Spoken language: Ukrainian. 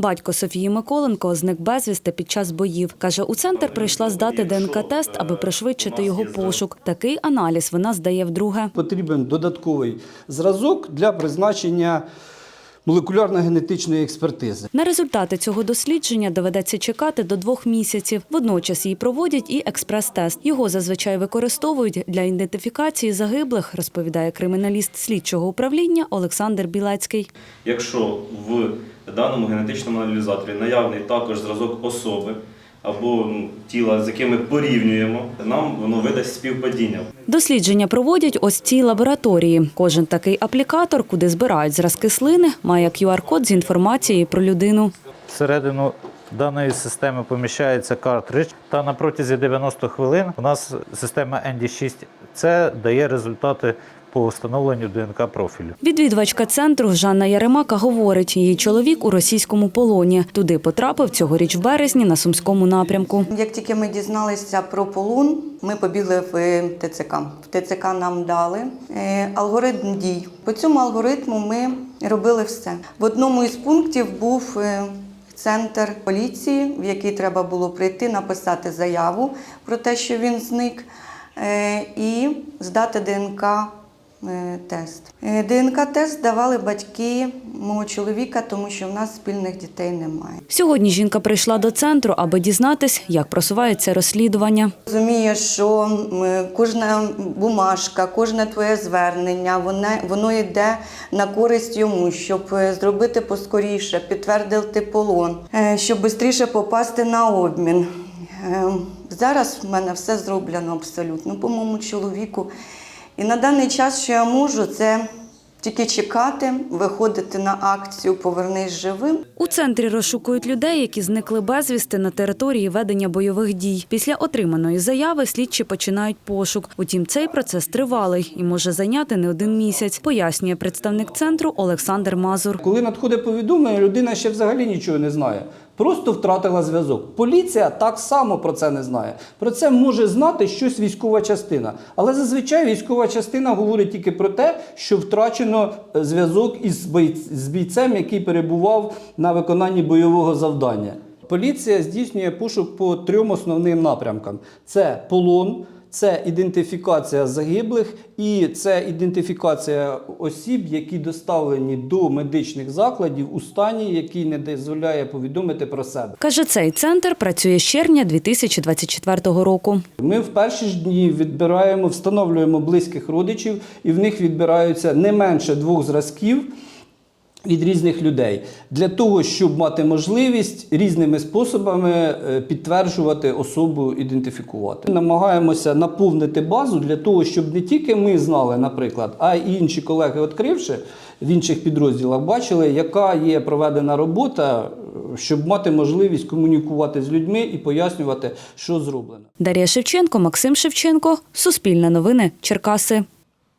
Батько Софії Миколенко зник безвісти під час боїв. Каже, у центр прийшла здати ДНК-тест, аби пришвидшити його пошук. Такий аналіз вона здає вдруге. Потрібен додатковий зразок для призначення молекулярно-генетичної експертизи. На результати цього дослідження доведеться чекати до двох місяців. Водночас її проводять і експрес-тест. Його зазвичай використовують для ідентифікації загиблих, розповідає криміналіст слідчого управління Олександр Білецький. Якщо в даному генетичному аналізаторі наявний також зразок особи або ну, тіла, з яким ми порівнюємо, нам воно видасть співпадіння. Дослідження проводять ось в цій лабораторії. Кожен такий аплікатор, куди збирають зразки слини, має QR-код з інформацією про людину. Всередину даної системи поміщається картридж, та на протязі 90 хвилин у нас система ND6 це дає результати по встановленню ДНК профілю. Відвідувачка центру Жанна Яремака говорить, її чоловік у російському полоні. Туди потрапив цьогоріч в березні на сумському напрямку. Як тільки ми дізналися про полон, ми побігли в е, ТЦК. В ТЦК нам дали е, алгоритм дій. По цьому алгоритму ми робили все. В одному із пунктів був е, центр поліції, в який треба було прийти, написати заяву про те, що він зник, і здати ДНК. Е, Тест Е, ДНК-тест давали батьки мого чоловіка, тому що в нас спільних дітей немає. Сьогодні жінка прийшла до центру, аби дізнатись, як просувається розслідування. Розумієш, що кожна бумажка, кожне твоє звернення, воно, воно йде на користь йому, щоб е, зробити поскоріше, підтвердити полон, щоб швидше попасти на обмін. Зараз в мене все зроблено абсолютно по моєму чоловіку. І на даний час, що я можу, це тільки чекати, виходити на акцію Повернись живим. У центрі розшукують людей, які зникли безвісти на території ведення бойових дій. Після отриманої заяви слідчі починають пошук. Утім, цей процес тривалий і може зайняти не один місяць, пояснює представник центру Олександр Мазур. Коли надходить повідомлення, людина ще взагалі нічого не знає. Просто втратила зв'язок. Поліція так само про це не знає. Про це може знати щось військова частина. Але зазвичай військова частина говорить тільки про те, що втрачено е, зв'язок із бійцем, який перебував на виконанні бойового завдання. Поліція здійснює пошук по трьом основним напрямкам: це полон. Це ідентифікація загиблих і це ідентифікація осіб, які доставлені до медичних закладів у стані, який не дозволяє повідомити про себе. Каже, цей центр працює з червня 2024 року. Ми в перші ж дні відбираємо, встановлюємо близьких родичів, і в них відбираються не менше двох зразків. Від різних людей для того, щоб мати можливість різними способами е, підтверджувати особу, ідентифікувати. Намагаємося наповнити базу для того, щоб не тільки ми знали, наприклад, а й інші колеги, відкривши в інших підрозділах, бачили, яка є проведена робота, щоб мати можливість комунікувати з людьми і пояснювати, що зроблено. Дар'я Шевченко, Максим Шевченко, Суспільне новини, Черкаси.